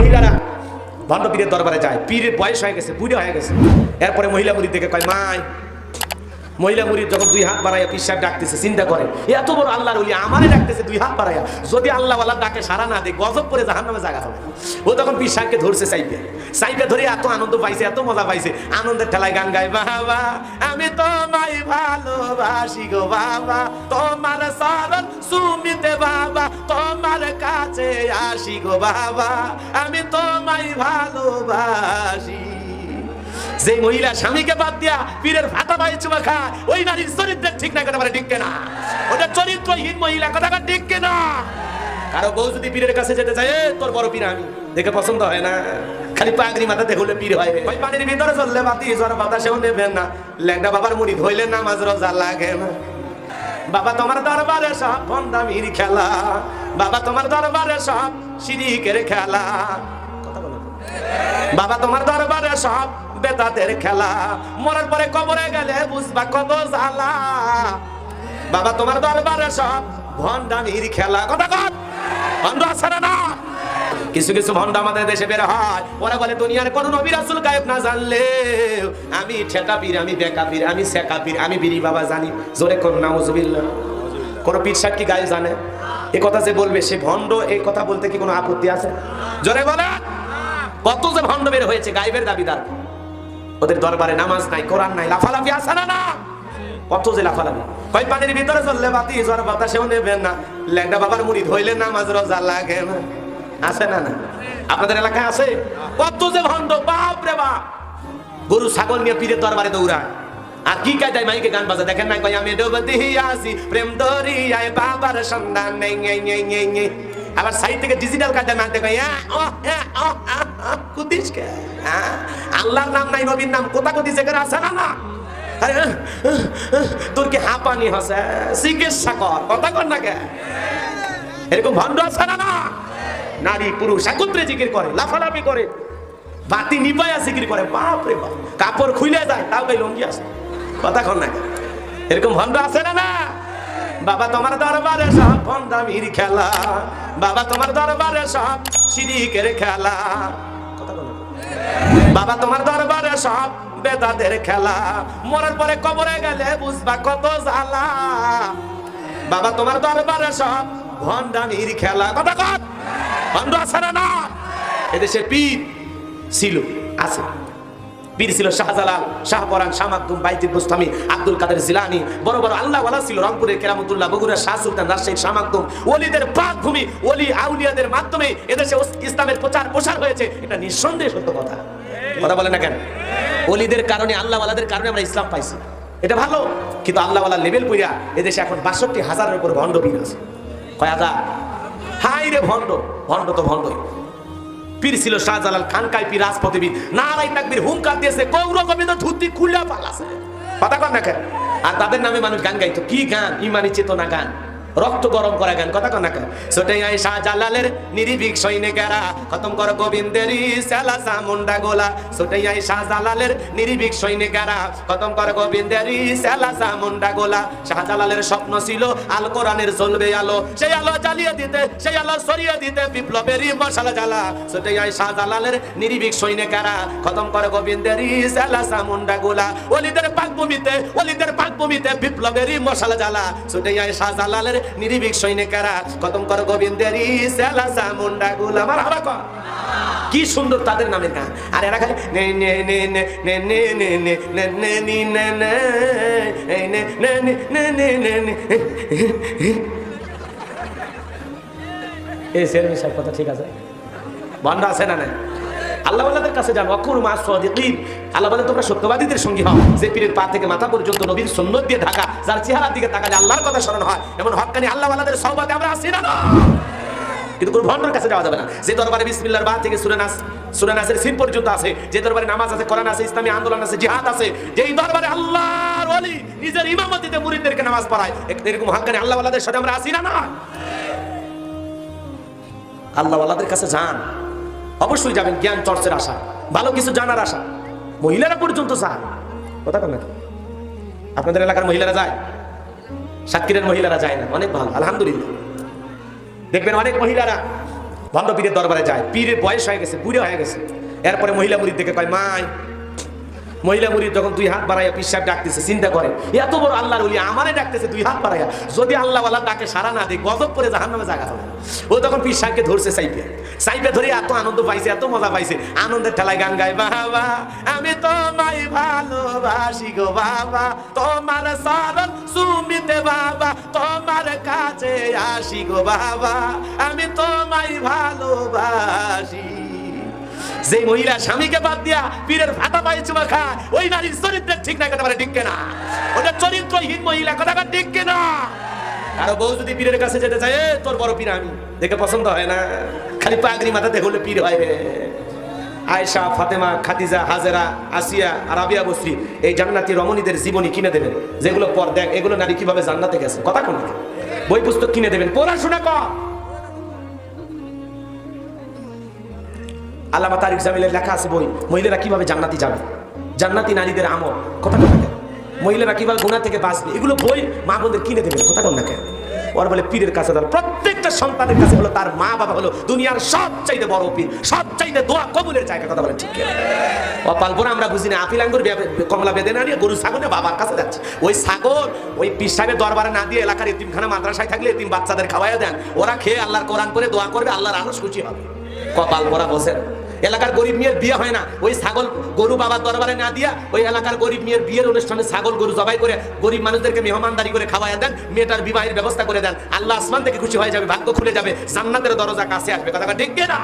মহিলারা ভণ্ড পীরের দরবারে যায়। পীরের বয়স হয়ে গেছে, বুড়ো হয়ে গেছে। এরপরে মহিলা মুড়ি দেখে কয়, মাই মহিলা মুড়ির যখন দুই হাত বাড়াইয়া সাহেব ডাকতেছে, চিন্তা করে এত বড় আল্লাহর উলি আমারে ডাকতেছে দুই হাত বাড়াইয়া। যদি আল্লাহ ওয়ালা ডাকে সারা না দেয়, গজব করে জাহান নামে জায়গা হবে। ও তখন পীর সাহেবকে ধরছে চাইবে চাইবে ধরে এত আনন্দ পাইছে, এত মজা পাইছে, আনন্দের ঠেলায় গান গায়, বাবা, আমি তোমায় ভালোবাসি গো বাবা, তোমার সারণ সুমিতে বাবা, তোমার কাছে আসি গো বাবা, আমি তোমায় ভালোবাসি। যে মহিলা স্বামীকে বাদ দিয়া পীরের ভাতা পায়ে চুমা খায়, ওই নারীর চরিত্রের ঠিক না কথা বলে ঠিক না ওটা চরিত্রহীন মহিলা, কথা ঠিক না কারও বউ যদি পীরের কাছে যেতে চায় তোর বড় পীর আমি। দেখে পছন্দ হয় না। খালি পাগড়ি মাথাতে হলে পীর হয় ওই পানির ভিতরে চললে বাতি, জ্বর বাতাসেও নেবেন না। ল্যাংটা বাবার মুড়ি ধইলে নামাজ রোজা লাগে না। বাবা তোমার দরবারে সব বন্দামির খেলা। বাবা তোমার দরবারে সব শিরিকের খেলা। বাবা, তোমার দরবারে সব বেদাতের খেলা। মরার পরে কবরে গেলে বুঝবা কত জ্বালা। বাবা, তোমার দরবারে সব ভণ্ডামির খেলা। কথা কত ভণ্ড না কিছু কিছু ভণ্ড আমাদের দেশে বের হয়। ওরা বলে, দুনিয়ার কোন নবী রাসূল গায়েব না জানলে। আমি ঠেকা পীর, আমি বেকা পীর, আমি সেকা পীর, আমি বিড়ি বাবা জানি। জোরে কোন নাউজুবিল্লাহ। কোন পীর সাহেব কি গায়ে জানে? এ কথা যে বলবে, সে ভণ্ড এই কথা বলতে কি কোনো আপত্তি আছে? জোরে বলে কত যে ভণ্ড বের হয়েছে গাইবের দাবিদার। ওদের দরবারে নামাজ নাই, কোরআন নাই, লাফালাফি আছে না কত যে লাফালাফি। কয়, পানির ভিতরে চললে বাতি, জ্বর বাতাসেও নেবেন না। ল্যাংটা বাবার মুড়ি ধইলে নামাজ রোজা লাগে না। আছে না না? আপনাদের এলাকায় আছে? কত যে ভণ্ড, বাপ রে বাপ। গরু, ছাগল নিয়ে পীরের দরবারে দৌড়ায়। আর কি কায়দায় মাইকে গান বাজা? দেখেন না কই আমি ডুবতি আসি প্রেম দরিয়ায় বাবার সন্ধান নেই। আবার সাইড থেকে ডিজিটাল ও, আ, আ, কুদিস কে? আল্লাহর নাম নাই নবীর নাম কোথা কোথি সেখানে আছে না না? তোর কি হাঁপানি হসে চিকিৎসা কর কথা কর না কে? এরকম ভণ্ড আছে না না? নারী পুরুষ একত্রে জিকির করে লাফালাফি করে বাতি নিপায়া জিকির করে বাপ রে বাপ কাপড় খুলে যায় তাও লঙ্গি আছে? কথা কর না? এরকম ভণ্ড আছে না না? বাবা, তোমার দরবারে সব ভণ্ডামির খেলা। বাবা, তোমার দরবারে সব শিরিকের খেলা। বাবা, তোমার দরবারে সব বেদাদের খেলা। মরার পরে কবরে গেলে বুঝবা কত জ্বালা। বাবা, তোমার দরবারে সব ভণ্ডামির খেলা। কথা কত ভণ্ড আছে না না? এদেশে পীর ছিল, আছে। পীর ছিল শাহজালাল শাহপরান শাহ মাকদুম বাইতুল বুস্তামি আব্দুল কাদের জিলানি। বড় বড় আল্লাহ ওয়ালা ছিল রংপুরের কেরামতুল্লাহ বগুড়া শাহ সুলতান, রাজশাহীর শাহ মাকদুম ওলিদের পাক ভূমি ওলি আউলিয়াদের মাধ্যমে এদেশে ইসলামের প্রচার প্রসার হয়েছে। এটা নিঃসন্দেহে সত্য কথা। কথা বলে না কেন? ওলিদের কারণে আল্লাহ ওয়ালাদের কারণে আমরা ইসলাম পাইছি। এটা ভালো, কিন্তু আল্লাহ ওয়ালা লেভেল কইরা এদেশে এখন বাষট্টি হাজারের উপর ভণ্ড পীর আছে। কয় হাজার? হাই রে ভণ্ড ভণ্ড তো ভণ্ডই। পীর ছিল শাহজালাল খানকাই পীর রাজপথে বীর নারাই তাকবির হুঙ্কার দিয়েছে কৌর গোবিন্দ ধুতি খুলে পালাছে। কথা কর না আর তাদের নামে মানুষ গান গাইতো। কি গান? ইমানি চেতনা গান। রক্ত গরম করা গান কথা কেন ছোটাই আই শাহজালালের নিরিবিক সৈনিকেরা খতম কর গোবিন্দেরই সেলা মুন্ডা গোলা। ছোটাই আই শাহজালালের নিরিবিক সৈনিকেরা খতম কর গোবিন্দেরই সেলা মুন্ডা গোলা। শাহজালালের স্বপ্ন ছিল আল কোরআনের জ্বলবে আলো। সেই আলো জ্বালিয়ে দিতে, সেই আলো সরিয়ে দিতে বিপ্লবেরই মশালা জ্বালা। সেটাই আই শাহজালালের নিরিবিক সৈনিকেরা খতম করে গোবিন্দেরই সেলা মুন্ডা গোলা। অলিদের পাকভূমিতে অলিদের পাকভূমিতে বিপ্লবেরই মশালা জ্বালা। সেটাই আই শাহজালালের নিরিবিক সৈনিকেরা খতম করে গোবিন্দেরই সেলা মুন্ডা কি সুন্দর তাদের নামের গান আর এরা খালি নে নে নে নে নে নে নে নে নে নে নি নে নে এই নে নে নে নে নে নে নে কথা ঠিক আছে বন্ধ আছে না নাই আল্লাহ আল্লাহদের কাছে যান অকুর মা সদিকিন। আল্লাহ বলে তোমরা সত্যবাদীদের সঙ্গী হও। যে পীরের পা থেকে মাথা পর্যন্ত নবীর সুন্নত দিয়ে ঢাকা, যার চেহারার দিকে তাকালে আল্লাহর কথা স্মরণ হয়, এমন হকানি আল্লাহ আল্লাহদের সহবাদে আমরা আসি না। না কিন্তু কোনো ভণ্ডর কাছে যাওয়া যাবে না। যে দরবারে বিসমিল্লার বা থেকে সুরানাস সুরানাসের সিন পর্যন্ত আছে, যে দরবারে নামাজ আছে, কোরআন আছে, ইসলামী আন্দোলন আছে, জিহাদ আছে, যেই দরবারে আল্লাহর ওলি নিজের ইমামতিতে মুরিদদেরকে নামাজ পড়ায় এরকম হাক্কানি আল্লাহ আল্লাহদের সাথে আমরা আসি না না। আল্লাহ আল্লাহদের কাছে যান। অবশ্যই যাবেন জ্ঞান চর্চের আশা, ভালো কিছু জানার আশা। মহিলারা পর্যন্ত যান। কথা কেন আপনাদের এলাকার মহিলারা যায়? সাতক্ষীরের মহিলারা যায় না, অনেক ভালো, আলহামদুলিল্লাহ। দেখবেন অনেক মহিলারা ভণ্ড পীরের দরবারে যায়, পীরের বয়স হয়ে গেছে, বুড়ে হয়ে গেছে। এরপরে মহিলা মুড়ির দেখে কয়, মাই মহিলা মুড়ি যখন দুই হাত বাড়াইয়া পিসাব ডাকতেছে, চিন্তা করে এত বড় আল্লাহর বলি আমারে ডাকতেছে দুই হাত বাড়াইয়া, যদি আল্লাহ আল্লাহ ডাকে সারা না দেয়, গজব করে জাহান নামে জায়গা হবে ও তখন পিসাবকে ধরছে সাইপে। সাইপে ধরে এত আনন্দ পাইছে, এত মজা পাইছে, আনন্দের ঠেলায় গান গায়, বাবা, আমি তোমায় ভালোবাসি গো বাবা, তোমার সারণ সুমিতে বাবা, তোমার কাছে আসি গো বাবা, আমি তোমায় ভালোবাসি। যে মহিলা স্বামীকে বাদ দিয়া পীরের ভাতা পায়ে চুমা খায়, ওই নারীর চরিত্র ঠিক না কথা ঠিক না ওটা চরিত্রহীন মহিলা কথা ঠিক না কারও বউ যদি পীরের কাছে যেতে চায় তোর বড় পীর আমি। দেখে পছন্দ হয় না। খালি পাগড়ি মাথা দেখলে পীর হয় রে। আয়েশা, ফাতেমা, খাদিজা, হাজেরা, আসিয়া আর আবিয়া বসরি, এই জান্নাতি রমণীদের জীবনী কিনে দেবেন। যেগুলো পর দেখ, এগুলো নারী কীভাবে জান্নাতে গেছে? কথা কোন? বই পুস্তক কিনে দেবেন। পড়াশোনা কর। আল্লামা তারিক জামিলের লেখা আছে বই, মহিলারা কীভাবে জান্নাতি যাবে? জান্নাতি নারীদের আমল, কথা কথা মহিলারা কীভাবে গুণা থেকে বাঁচবে? এগুলো বই মা বোনদের কিনে দেবেন, কথা কন না কেন? ওর বলে, পীরের কাছে তার প্রত্যেকটা সন্তানের কাছে হলো তার মা বাবা হলো দুনিয়ার সব চাইতে বড় পীর সব চাইতে দোয়া কবুলের জায়গা, কথা বলেন ঠিক কিনা? অপালপুর আমরা বুঝি না, আপিল আঙ্গুর কমলা বেদে না নিয়ে গরু ছাগলে বাবার কাছে যাচ্ছে। ওই ছাগল, ওই পীর সাহেবের দরবারে না দিয়ে এলাকার এতিমখানা, মাদ্রাসায় থাকলে এতিম বাচ্চাদের খাওয়াইয়া দেন। ওরা খেয়ে আল্লাহর কোরআন করে দোয়া করবে, আল্লাহর আরও খুশি হবে। কপাল ভরা বসেন এলাকার গরিব মেয়ের বিয়ে হয় না। ওই ছাগল গরু বাবার দরবারে না দিয়া ওই এলাকার গরিব মেয়ের বিয়ের অনুষ্ঠানে ছাগল গরু জবাই করে গরিব মানুষদেরকে মেহমানদারি করে খাওয়াই দেন, মেয়েটার বিবাহের ব্যবস্থা করে দেন। আল্লাহ আসমান থেকে খুশি হয়ে যাবে, ভাগ্য খুলে যাবে, জান্নাতের দরজা কাছে আসবে। কথাটা ঠিক না